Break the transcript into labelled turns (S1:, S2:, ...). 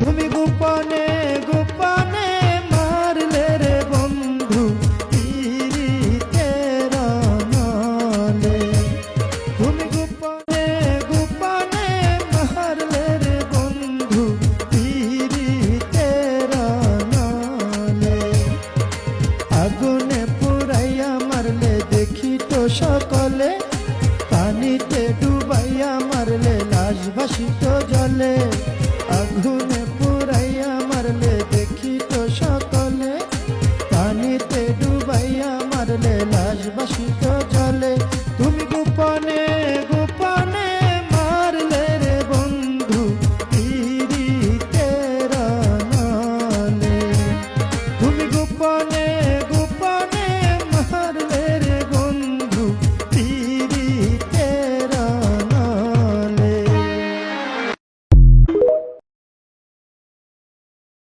S1: তুমি গোপনে গোপনে মারলে রে বন্ধু তুমি গোপনে গোপনে মারলে রে বন্ধু আগুনে পুরাইয়া মারলে দেখি তো সকলে, পানিতে ডুবাইয়া মারলে লাশ ভাসিত জলে। আগুনে পানিতে ডুবাইয়া মারলে লাশ বাসিত জলে। তুমি গোপনে গোপনে মারলে রে বন্ধু পিড়িতে রানালে তুমি গোপনে